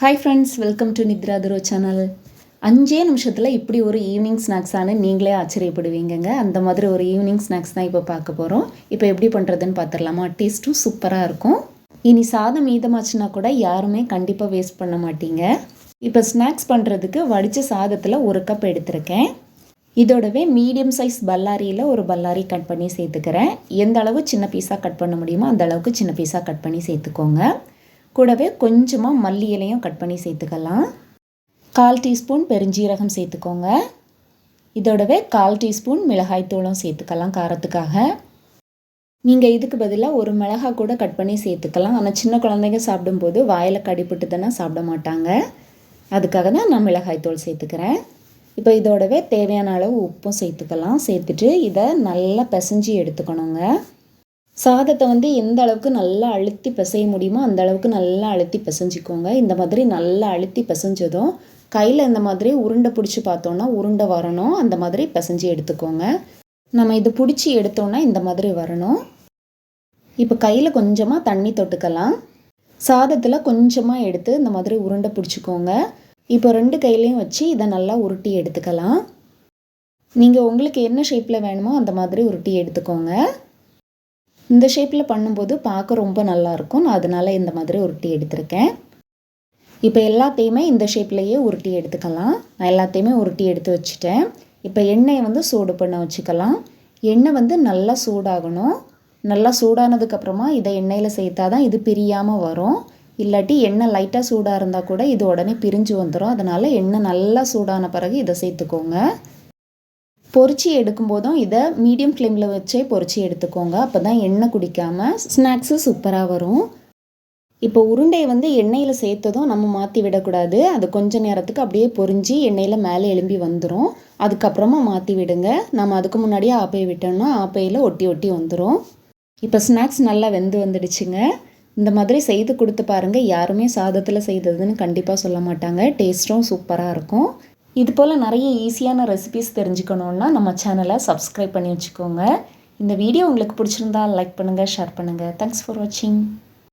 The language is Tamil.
Hi friends welcome to Nithra துரோ channel அஞ்சே நிமிஷத்தில் இப்படி ஒரு ஈவினிங் ஸ்நாக்ஸானு நீங்களே ஆச்சரியப்படுவீங்கங்க. அந்த மாதிரி ஒரு ஈவினிங் ஸ்நாக்ஸ் தான் இப்போ பார்க்க போகிறோம் இப்போ எப்படி பண்ணுறதுன்னு பார்த்துடலாமா டேஸ்ட்டும் சூப்பராக இருக்கும். இனி சாதம் மீதமாச்சுன்னா கூட யாருமே கண்டிப்பாக வேஸ்ட் பண்ண மாட்டீங்க. இப்போ ஸ்நாக்ஸ் பண்ணுறதுக்கு வடித்த சாதத்தில் ஒரு கப் எடுத்திருக்கேன். இதோடவே மீடியம் சைஸ் பல்லாரியில் ஒரு பல்லாரி கட் பண்ணி சேர்த்துக்கிறேன். எந்த அளவு சின்ன பீஸாக கட் பண்ண முடியுமோ அந்த அளவுக்கு சின்ன பீஸாக கட் பண்ணி சேர்த்துக்கோங்க. கூடவே கொஞ்சமாக மல்லி இலையும் கட் பண்ணி சேர்த்துக்கலாம். கால் டீஸ்பூன் பெருஞ்சீரகம் சேர்த்துக்கோங்க. இதோடவே கால் டீஸ்பூன் மிளகாய் தூளும் சேர்த்துக்கலாம் காரத்துக்காக. நீங்கள் இதுக்கு பதிலாக ஒரு மிளகாய் கூட கட் பண்ணி சேர்த்துக்கலாம். ஆனால் சின்ன குழந்தைங்க சாப்பிடும்போது வாயில் கடிப்பட்டு தானே சாப்பிட மாட்டாங்க. அதுக்காக தான் நான் மிளகாய் தூள் சேர்த்துக்கிறேன். இப்போ இதோடவே தேவையான அளவு உப்பும் சேர்த்துக்கலாம். சேர்த்துட்டு இதை நல்லா பிசைஞ்சு எடுத்துக்கணுங்க. சாதத்தை வந்து எந்த அளவுக்கு நல்லா அழுத்தி பிசைய முடியுமோ அந்த அளவுக்கு நல்லா அழுத்தி பிசைஞ்சிக்கோங்க. இந்த மாதிரி நல்லா அழுத்தி பிசைஞ்சதும் கையில் இந்த மாதிரி உருண்டை பிடிச்சி பார்த்தோன்னா உருண்டை வரணும். அந்த மாதிரி பிசைஞ்சு எடுத்துக்கோங்க. நம்ம இது பிடிச்சி எடுத்தோன்னா இந்த மாதிரி வரணும். இப்போ கையில் கொஞ்சமாக தண்ணி தொட்டுக்கலாம். சாதத்தில் கொஞ்சமாக எடுத்து இந்த மாதிரி உருண்டை பிடிச்சிக்கோங்க. இப்போ ரெண்டு கையிலையும் வச்சு இதை நல்லா உருட்டி எடுத்துக்கலாம். நீங்கள் உங்களுக்கு என்ன ஷேப்பில் வேணுமோ அந்த மாதிரி உருட்டி எடுத்துக்கோங்க. இந்த ஷேப்பில் பண்ணும்போது பார்க்க ரொம்ப நல்லாயிருக்கும். நான் அதனால் இந்த மாதிரி உருட்டி எடுத்திருக்கேன். இப்போ எல்லாத்தையுமே இந்த ஷேப்லேயே உருட்டி எடுத்துக்கலாம். நான் எல்லாத்தையுமே உருட்டி எடுத்து வச்சுட்டேன். இப்போ எண்ணெயை வந்து சூடு பண்ண வச்சுக்கலாம். எண்ணெய் வந்து நல்லா சூடாகணும். நல்லா சூடானதுக்கப்புறமா இதை எண்ணெயில் சேர்த்தா தான் இது பிரியாமல் வரும். இல்லாட்டி எண்ணெய் லைட்டாக சூடாக இருந்தால் கூட இது உடனே பிரிஞ்சு வந்துடும் அதனால் எண்ணெய் நல்லா சூடான பிறகு இதை சேர்த்துக்கோங்க. பொறிச்சி எடுக்கும்போதும் இதை மீடியம் ஃப்ளேமில் வச்சே பொறிச்சி எடுத்துக்கோங்க. அப்போ தான் எண்ணெய் குடிக்காமல் ஸ்நாக்ஸு சூப்பராக வரும். இப்போ உருண்டையை வந்து எண்ணெயில் சேர்த்ததும் நம்ம மாற்றி விடக்கூடாது. அது கொஞ்ச நேரத்துக்கு அப்படியே பொறிஞ்சி எண்ணெயில் மேலே எலும்பி வந்துடும் அதுக்கப்புறமா மாற்றி விடுங்க. நம்ம அதுக்கு முன்னாடியே ஆப்பையை விட்டோம்னா ஆப்பையில் ஒட்டி ஒட்டி வந்துடும் இப்போ ஸ்நாக்ஸ் நல்லா வெந்து வந்துடுச்சுங்க. இந்த மாதிரி செய்து கொடுத்து பாருங்கள் யாருமே சாதத்தில் செய்ததுன்னு கண்டிப்பாக சொல்ல மாட்டாங்க. டேஸ்ட்டும் சூப்பராக இருக்கும். இது போல் நிறைய ஈஸியான ரெசிபிஸ் தெரிஞ்சுக்கணுன்னா நம்ம சேனலை சப்ஸ்கிரைப் பண்ணி வச்சுக்கோங்க. இந்த வீடியோ உங்களுக்கு பிடிச்சிருந்தா லைக் பண்ணுங்கள் ஷேர் பண்ணுங்கள் தேங்க்ஸ் ஃபார் வாட்சிங்